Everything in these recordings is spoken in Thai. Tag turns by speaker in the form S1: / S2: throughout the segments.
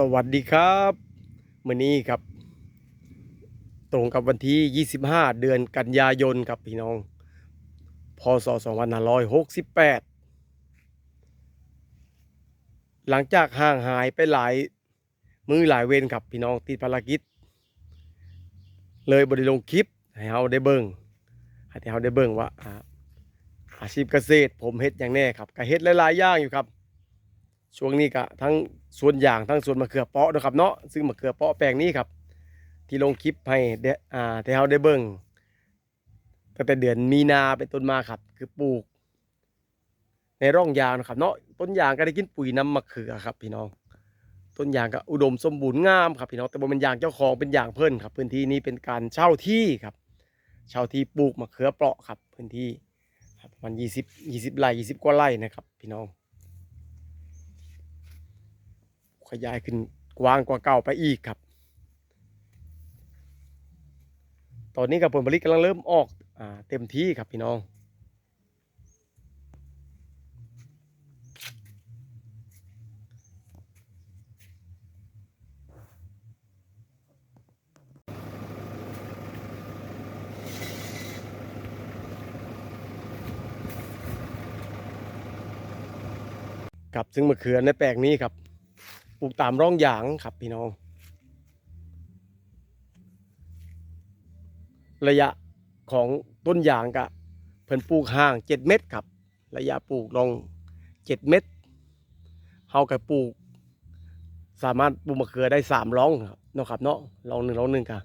S1: สวัสดีครับมื้อนี้ครับ ตรงกับวันที่ 25 เดือนกันยายนครับพี่น้อง พศ 2568 หลังจากห่างหายไปหลายมือหลายเวรครับพี่น้องติดภารกิจ เลยบริลงคลิปให้เฮาได้เบิ่งให้เฮาได้เบิ่งว่าอ่าอาชีพเกษตรผมเฮ็ดอย่างแน่ครับก็เฮ็ดหลายๆอย่างอยู่ครับ ช่วงนี้ก็ทั้งสวนยางทั้งสวนมะเขือเปาะนะครับเนาะซึ่งมะเขือเปาะแปลงนี้ครับ ที่ลงคลิปให้ได้อ่าที่เราได้เบิ่งตั้งแต่เดือนมีนาเป็นต้นมาครับ คือปลูก ในร่องยางนะครับ เนาะต้นยางก็ได้กินปุ๋ยน้ำมะเขือครับพี่น้อง ต้นยางก็อุดมสมบูรณ์งามครับพี่น้องแต่บ่เป็นยางเจ้าของเป็นยางเพิ่นครับ พื้นที่นี้เป็นการเช่าที่ครับเช่าที่ปลูกมะเขือเปราะครับ พื้นที่ครับประมันยี่สิบยี่สิบไร่ยี่สิบกว่าไร่นะครับ พี่น้อง ขยายขึ้นกว้างกว่าเก่าไปอีกครับ ตอนนี้กับผลผลิตกำลังเริ่มออกอเต็มที่ครับพี่น้องครับซึ่งมะเขือในแปลงนี้ครับ ปลูกตามร่องยางครับพี่น้อง ระยะของต้นยางกะเพิ่นปลูกห่างเจ็ดเมตรครับ ระยะปลูกลองเจ็ดเมตรเฮากับปลูก สามารถปลูกมะเขือได้สามร่องครับเนาะครับเนาะร่องหนึ่งร่องหนึ่งครับ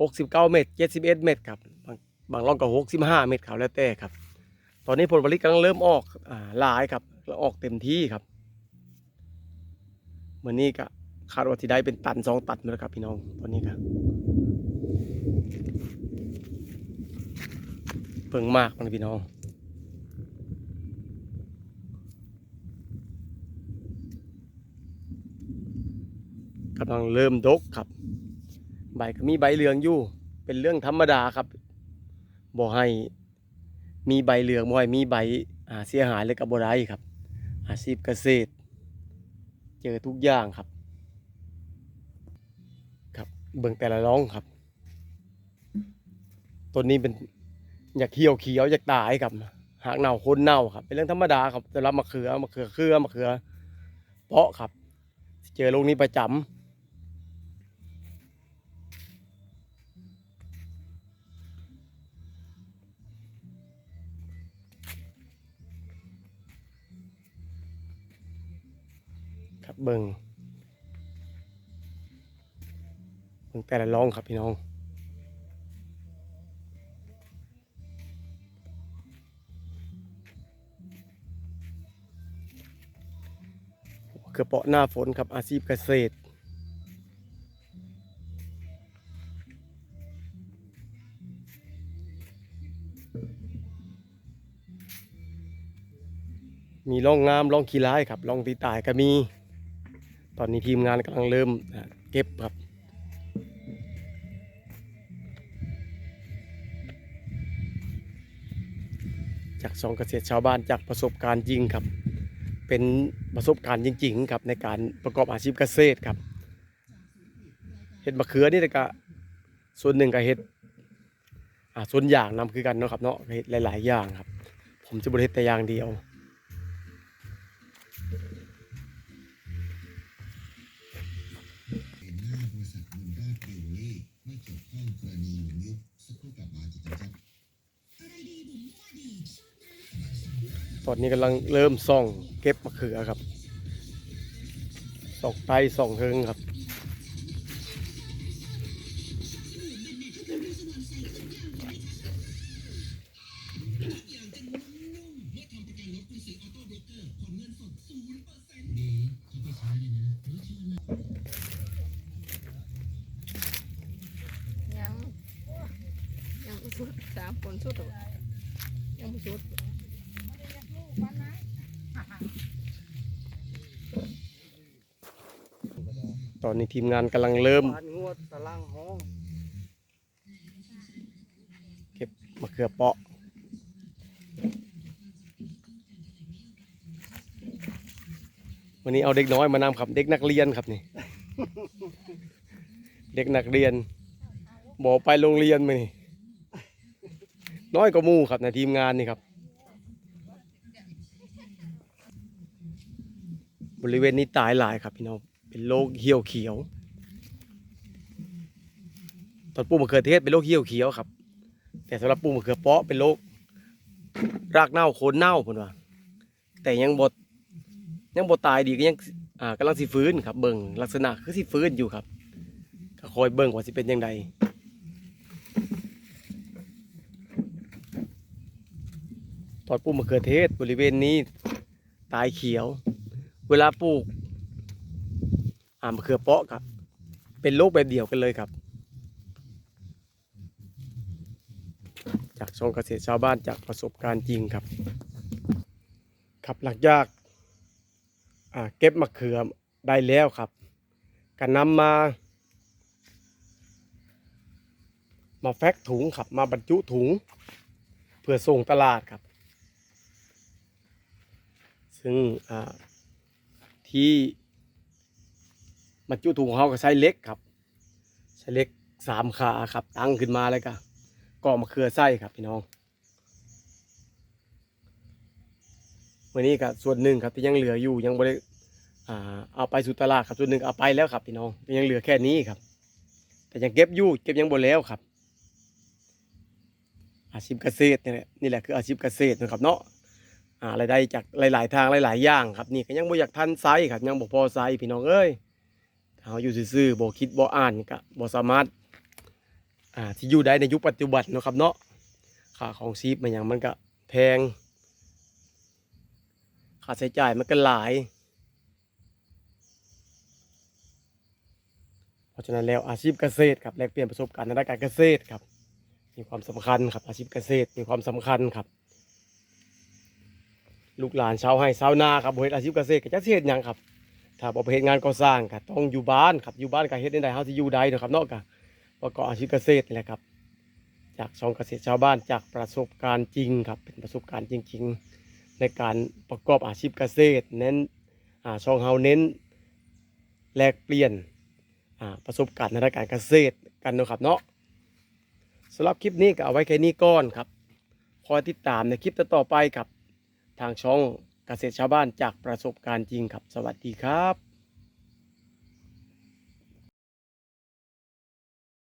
S1: หกสิบเก้าเมตรเจ็ดสิบเอ็ดเมตรครับบางบางร่องก็หกสิบห้าเมตรครับแล้วแต่ครับ ตอนนี้ผลผลิตกำลังเริ่มออกอ่าหลายครับแล้วออกเต็มที่ครับ มือนนี้ก็คาดว่าที่ได้เป็นตันสองตันแล้วครับพี่น้องตอนนี้ครับเพิ่งมากมันพี่น้องกำลังเริ่มดกครับ ใบก็มีใบเหลืองอยู่ เป็นเรื่องธรรมดาครับบ่ให้มีใบเหลืองบ่ให้มีใบเสียหายเลยกับบ่ได้ครับ อาชีพเกษตร เจอทุกอย่างครับ ครับเบิ่งแต่ละร้องครับต้นนี้เป็นอยากเขียวเขียวอยากตายครับหากเน่าคนเน่าครับ เป็นเรื่องธรรมดาครับแต่รับมะเขือมะเขือเครือมะเขือเพาะครับ เจอโรคนี้ประจำ เบิ่งเบิ่งแต่ละร้องครับพี่น้องคือเปาะหน้าฝนครับอาชีพเกษตรมีร่องงามร่องขี้ร้ายครับร่องตีตายก็มี ตอนนี้ทีมงานกำลังเริ่มเก็บครับจากสองเกษตรชาวบ้านจากประสบการณ์จริงครับ เป็นประสบการณ์จริงๆครับในการประกอบอาชีพเกษตรครับเห็ดมะเขือนี่ก็ส่วนหนึ่งก็เห็ดอ่าส่วนอย่างนำคือกันเนาะครับเนาะเห็ดหลาย ๆ อย่างครับ ผมจะบริเฮ็ดแต่อย่างเดียว
S2: ต
S1: อนนี้กำลังเริ่มส่องเก็บมะเขือครับส่องไตส่องเทิงครับ
S3: ยังยังสุดสามคนสุดหรอยังบ่สุด
S1: ตอนนี้ทีมงานกำลังเริ่ม
S4: ปานงวดตารางห้อง
S1: เก็บมะเขือเปาะ วันนี้เอาเด็กน้อยมานำครับ เด็กนักเรียนครับนี่ เด็กนักเรียนบอกไปโรงเรียนมานี่ น้อยกว่าหมู่ครับในทีมงานนี่ครับ บริเวณนี้ตายหลายครับพี่น้องเป็นโรคเหี่ยวเขียว ตอนปลูกมะเขือเทศเป็นโรคเหี่ยวเขียวครับ แต่สำหรับปลูกมะเขือเปาะเป็นโรครากเน่าโคนเน่าเพิ่นว่า แต่ยังบดยังบดตายดีก็ยังอ่ากำลังสิฟื้นครับเบิ่งลักษณะคือสิฟื้นอยู่ครับก็คอยเบิ่งว่าสิเป็นยังไงตอนปลูกมะเขือเทศบริเวณนี้ตายเขียว เวลาปลูกอ่ามะเขือเปาะครับ เป็นโรคแบบเดียวกันเลยครับ จากช่องเกษตรชาวบ้านจากประสบการณ์จริงครับ ครับหลังจากอ่าเก็บมะเขือได้แล้วครับก็นำมา มาแฟกถุงครับมาบรรจุถุง เพื่อส่งตลาดครับ ซึ่งอ่า ที่บรรจุถุงเขาก็ใช้เล็กครับ ใช้เล็กสามขาครับ ตั้งขึ้นมาเลยก็ก่อมะเขือไส้ครับพี่น้องวันนี้ก็ส่วนหนึ่งครับที่ยังเหลืออยู่ยังบริอ่าเอาไปสู่ตลาดครับส่วนหนึ่งเอาไปแล้วครับพี่น้องยังเหลือแค่นี้ครับ แต่ยังเก็บอยู่เก็บยังบนแล้วครับ อาชีพเกษตรนี่แหละนี่แหละคืออาชีพเกษตรนะครับเนาะารายได้จากหลาย ๆ ทางหลาย ๆ อย่างครับนี่ก็ยังบ่อยากทันไซส์ครับยังบ่พอไซส์พี่น้องเอ้ยเราอยู่ซื่อๆบ่คิดบ่อ่านก็บ่สามารถอ่าที่อยู่ได้ในยุคปัจจุบันเนาะครับเนาะค่าของชีพมันหยังมันก็แพงค่าใช้จ่ายมันก็หลาย เพราะฉะนั้นแล้วอาชีพเกษตรครับแลกเปลี่ยนประสบการณ์ในด้านการเกษตรครับมีความสำคัญครับอาชีพเกษตรมีความสำคัญครับ ลูกหลานชาวไร่ชาวนาครับบ่เฮ็ดอาชีพเกษตรก็จะสิเฮ็ดหยังครับถ้าบ่ไปเฮ็ดงานก่อสร้างก็ต้องอยู่บ้านครับอยู่บ้านก็เฮ็ดได้ใดเฮาสิอยู่ได้เนาะครับเนาะก็ประกอบอาชีพเกษตรนี่แหละครับ จากช่องเกษตรชาวบ้านจากประสบการณ์จริงครับเป็นประสบการณ์จริง ๆ ในการประกอบอาชีพเกษตร เน้นช่องเฮาเน้นแลกเปลี่ยนประสบการณ์ในด้านการเกษตรกันนะครับเนาะสำหรับคลิปนี้ก็เอาไว้แค่นี้ก่อนครับ คอยติดตามในคลิปต่อไปกับ ทางช่องเกษตรชาวบ้านจากประสบการณ์จริงครับ สวัสดีครับ